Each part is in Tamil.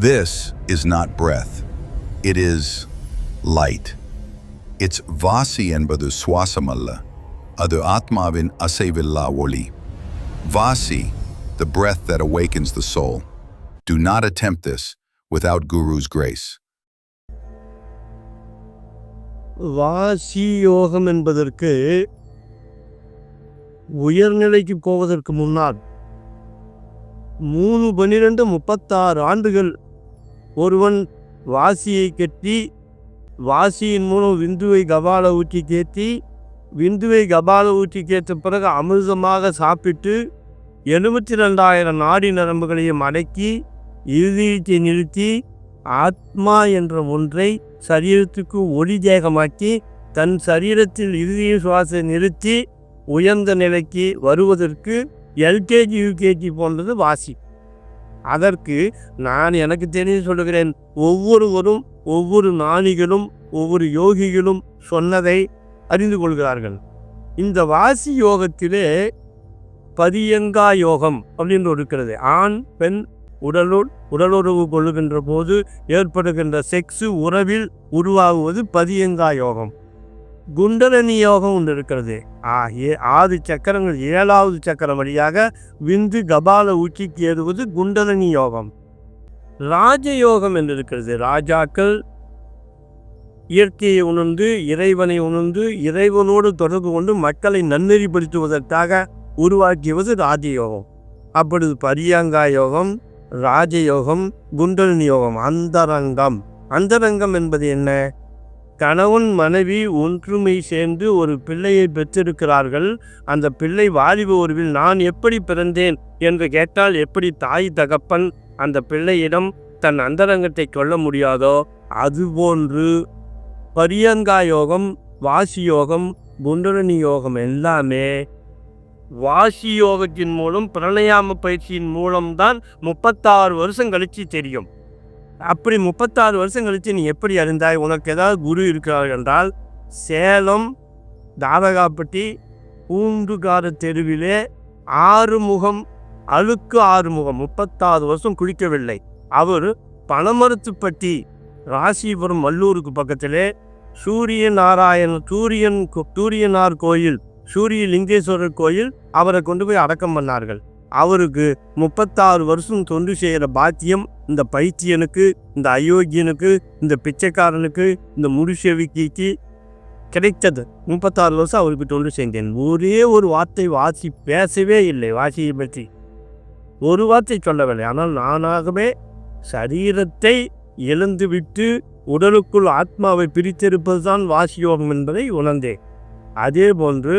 This is not breath. It is light. It's வாசி என்பது சுவாசமல்ல அது ஆத்மாவின் அசைவில்லா ஒளி Vasi, the breath that awakens the soul. Do not attempt this without Guru's grace. வாசி யோகம் என்பதற்கு உயர்நிலைக்கு போவதற்கு முன்னால் மூணு பன்னிரெண்டு முப்பத்தாறு ஆண்டுகள் ஒருவன் வாசியை கட்டி வாசியின் மூலம் விந்துவை கபால ஊற்றி கேத்தி விந்துவை கபால ஊற்றி கேட்ட பிறகு அமிர்தமாக சாப்பிட்டு எழுபத்தி ரெண்டாயிரம் நாடி நரம்புகளையும் அடக்கி இறுதியத்தை நிறுத்தி ஆத்மா என்ற ஒன்றை சரீரத்துக்கு ஒளி தேகமாக்கி தன் சரீரத்தில் இறுதிய சுவாசை நிறுத்தி உயர்ந்த நிலைக்கு வருவதற்கு எல்கேஜி யூகேஜி போன்றது வாசி. அதற்கு நான் எனக்கு தெரிந்து சொல்லுகிறேன். ஒவ்வொருவரும் ஒவ்வொரு ஞானிகளும் ஒவ்வொரு யோகிகளும் சொன்னதை அறிந்து கொள்கிறார்கள். இந்த வாசி யோகத்திலே பதியங்கா யோகம் அப்படின்னு இருக்கிறது. ஆண் பெண் உடலுள் உடலுறவு கொள்ளுகின்ற போது ஏற்படுகின்ற செக்ஸு உறவில் உருவாகுவது பதியங்கா யோகம். குண்டலனி யோகம் ஒன்று இருக்கிறது. ஆ ஏ ஆறு சக்கரங்கள் ஏழாவது சக்கரம் வழியாக விந்து கபால உச்சிக்கு ஏறுவது குண்டலனி யோகம். ராஜயோகம் என்று இருக்கிறது. ராஜாக்கள் இயற்கையை உணர்ந்து இறைவனை உணர்ந்து இறைவனோடு தொடர்பு கொண்டு மக்களை நன்னெறிப்படுத்துவதற்காக உருவாக்கியவது ராஜயோகம். அப்பொழுது பரியாங்கா யோகம் ராஜயோகம் குண்டலினி யோகம் அந்தரங்கம். அந்தரங்கம் என்பது என்ன? கணவன் மனைவி ஒன்றுமை சேர்ந்து ஒரு பிள்ளையை பெற்றிருக்கிறார்கள். அந்த பிள்ளை வாலிப உருவில் நான் எப்படி பிறந்தேன் என்று கேட்டால் எப்படி தாய் தகப்பன் அந்த பிள்ளையிடம் தன் அந்தரங்கத்தை கொள்ள முடியாதோ? அதுபோன்று பரியங்கா யோகம் வாசி யோகம் குண்டலினி யோகம் எல்லாமே வாசி யோகத்தின் மூலம் பிரணயாம பயிற்சியின் மூலம்தான் முப்பத்தாறு வருஷம் கழிச்சு தெரியும். அப்படி முப்பத்தாறு வருஷம் கழித்து நீ எப்படி அறிந்தாய்? உனக்கு ஏதாவது குரு இருக்கிறார்கள் என்றால் சேலம் தாரகாப்பட்டி பூண்டுகார தெருவிலே ஆறுமுகம் அழுக்கு ஆறுமுகம் முப்பத்தாறு வருஷம் குளிக்கவில்லை. அவர் பனமரத்துப்பட்டி ராசிபுரம் மல்லூருக்கு பக்கத்திலே சூரிய நாராயண சூரியன் சூரியனார் கோயில் சூரிய லிங்கேஸ்வரர் கோயில் அவரை கொண்டு போய் அடக்கம் பண்ணார்கள். அவருக்கு முப்பத்தாறு வருஷம் தொண்டு செய்கிற பாத்தியம் இந்த பைத்தியனுக்கு இந்த அயோக்கியனுக்கு இந்த பிச்சைக்காரனுக்கு இந்த முருஷவிக்கு கிடைத்தது. முப்பத்தாறு வருஷம் அவருக்கு தொண்டு செய்தேன். ஒரே ஒரு வார்த்தை வாசி பேசவே இல்லை வாசியை பற்றி. ஒரு வார்த்தை சொல்லவில்லை ஆனால் நானாகவே சரீரத்தை எழுந்துவிட்டு உடலுக்குள் ஆத்மாவை பிரித்திருப்பதுதான் வாசியோகம் என்பதை உணர்ந்தேன். அதே போன்று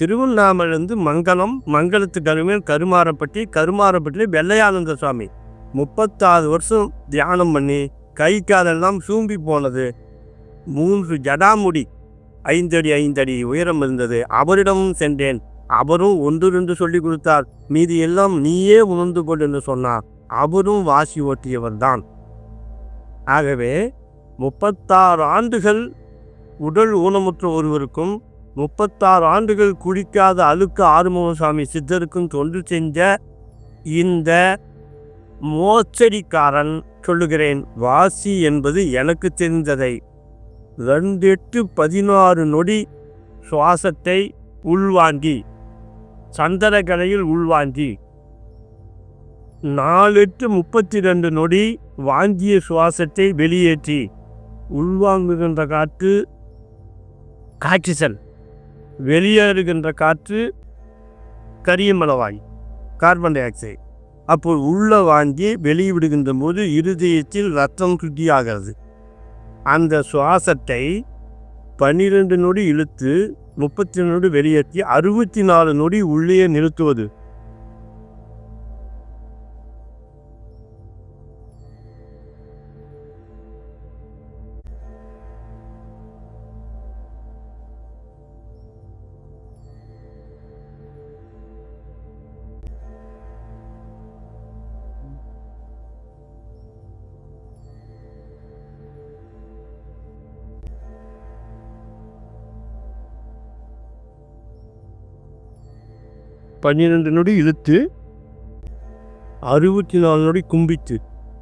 திருவண்ணாமலேருந்து மங்கலம் மங்களத்துக்கு அருமையில் கருமாரப்பட்டி கருமாரப்பட்டி வெள்ளையானந்த சுவாமி. முப்பத்தாறு வருஷம் தியானம் பண்ணி கை காலெல்லாம் சூம்பி போனது. மூன்று ஜடாமுடி ஐந்தடி ஐந்தடி உயரம் இருந்தது. அவரிடமும் சென்றேன். அவரும் ஒன்று ரெண்டு சொல்லி கொடுத்தார். மீதி எல்லாம் நீயே உணர்ந்து கொள் என்று சொன்னார். அவரும் வாசி ஓட்டியவர் தான் ஆகவே முப்பத்தாறு ஆண்டுகள் உடல் ஊனமுற்ற ஒருவருக்கும் முப்பத்தாறு ஆண்டுகள் குடிக்காத அழுக்கு ஆறுமுகசாமி சித்தருக்கும் தொண்டு செஞ்ச இந்த மோச்சடிக்காரன் சொல்லுகிறேன். வாசி என்பது எனக்கு தெரிந்ததை. ரெண்டு எட்டு பதினாறு நொடி சுவாசத்தை உள்வாங்கி சந்தனக்கலையில் உள்வாங்கி நாலு எட்டு முப்பத்தி ரெண்டு நொடி வாங்கிய சுவாசத்தை வெளியேற்றி உள்வாங்குகின்ற காற்று காற்றிசல் வெளியேறுகின்ற காற்று கரியமலவாய் கார்பன் டை ஆக்சைடு அப்போ உள்ள வாங்கி வெளியிடுகின்ற போது இருதயத்தில் ரத்தம் சுத்தியாகிறது அந்த சுவாசத்தை பன்னிரெண்டு நொடி இழுத்து முப்பத்தி நொடி வெளியேற்றி அறுபத்தி நாலு நொடி உள்ளே நிறுத்துவது. பன்னிரெண்டு நொடி இழுத்து அறுபத்தி நாலு நொடி கும்பித்து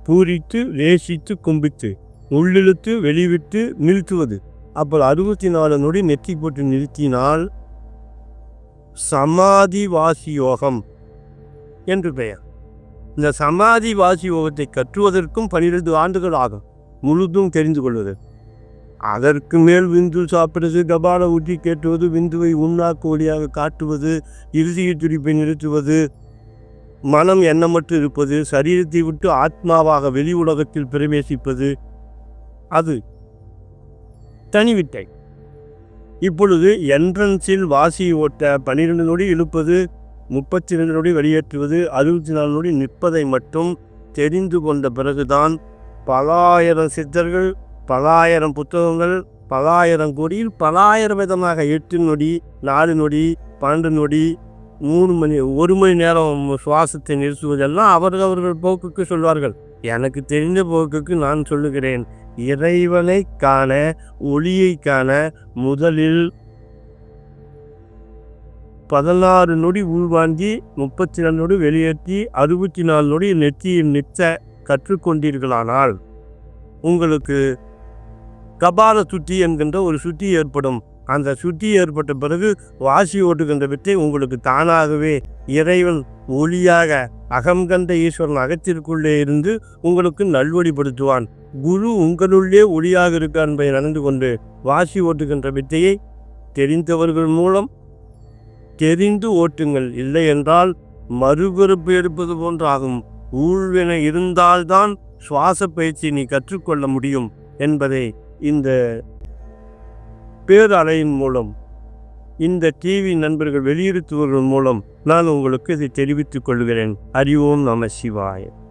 பூரித்து நேசித்து கும்பித்து உள்ளிழுத்து வெளிவிட்டு நிறுத்துவது. அப்போ அறுபத்தி நாலு நொடி நெற்றி போட்டு நிறுத்தினால் சமாதி வாசி யோகம் என்று பெயர். இந்த சமாதி வாசி யோகத்தை கற்றுவதற்கும் பன்னிரெண்டு ஆண்டுகள் ஆகும். முழுதும் தெரிந்து கொள்வது. அதற்கு மேல் விந்து சாப்பிடுவது கபால ஊற்றி கேட்டுவது விந்துவை உண்ணாக்கு வழியாக காட்டுவது இறுதிய துடிப்பை நிறுத்துவது மனம் எண்ணமற்று இருப்பது சரீரத்தை விட்டு ஆத்மாவாக வெளி உலகத்தில் பிரவேசிப்பது அது தனிவிட்டை இப்பொழுது என்ட்ரன்ஸில் வாசி ஓட்ட பன்னிரெண்டு நொடி இழுப்பது முப்பத்தி ரெண்டு நொடி வெளியேற்றுவது அறுபத்தி நாலு நொடி நிற்பதை மட்டும் தெரிந்து கொண்ட பிறகுதான் பலாயிரம் சித்தர்கள் பலாயிரம் புத்தகங்கள் பலாயிரம் கோடியில் பலாயிரம் விதமாக எட்டு நொடி நாலு நொடி பன்னெண்டு நொடி மூணு மணி ஒரு மணி நேரம் சுவாசத்தை நிறுத்துவதெல்லாம் அவர்கள் அவர்கள் போக்குக்கு சொல்வார்கள். எனக்கு தெரிந்த போக்குக்கு நான் சொல்லுகிறேன் இறைவனை காண ஒளியை காண முதலில் பதினாறு நொடி உள்வாங்கி முப்பத்தி நாலு நொடி வெளியேற்றி அறுபத்தி நாலு நொடி நெற்றியில் நிற்க கற்றுக்கொண்டீர்களானால் உங்களுக்கு தபால சுத்தி என்கின்ற ஒரு சுத்தி ஏற்படும். அந்த சுத்தி ஏற்பட்ட பிறகு வாசி ஓட்டுகின்ற வித்தை உங்களுக்கு தானாகவே இறைவன் ஒளியாக அகம்கந்த ஈஸ்வரன் அகத்திற்குள்ளே இருந்து உங்களுக்கு நல்வழிப்படுத்துவான். குரு உங்களுள்ளே ஒளியாக இருக்க என்பதை நடந்து கொண்டு வாசி ஓட்டுகின்ற வித்தையை தெரிந்தவர்கள் மூலம் தெரிந்து ஓட்டுங்கள். இல்லை என்றால் மறுபிறப்பு எடுப்பது போன்று ஆகும் ஊழ்வின இருந்தால்தான் சுவாச பயிற்சி நீ கற்றுக்கொள்ள முடியும் என்பதை இந்த பேரலையின் மூலம் இந்த டிவி நண்பர்கள் வெளியிடுத்துவதன் மூலம் நான் உங்களுக்கு இதை தெரிவித்துக் கொள்கிறேன். அறிவோம் நம சிவாயன்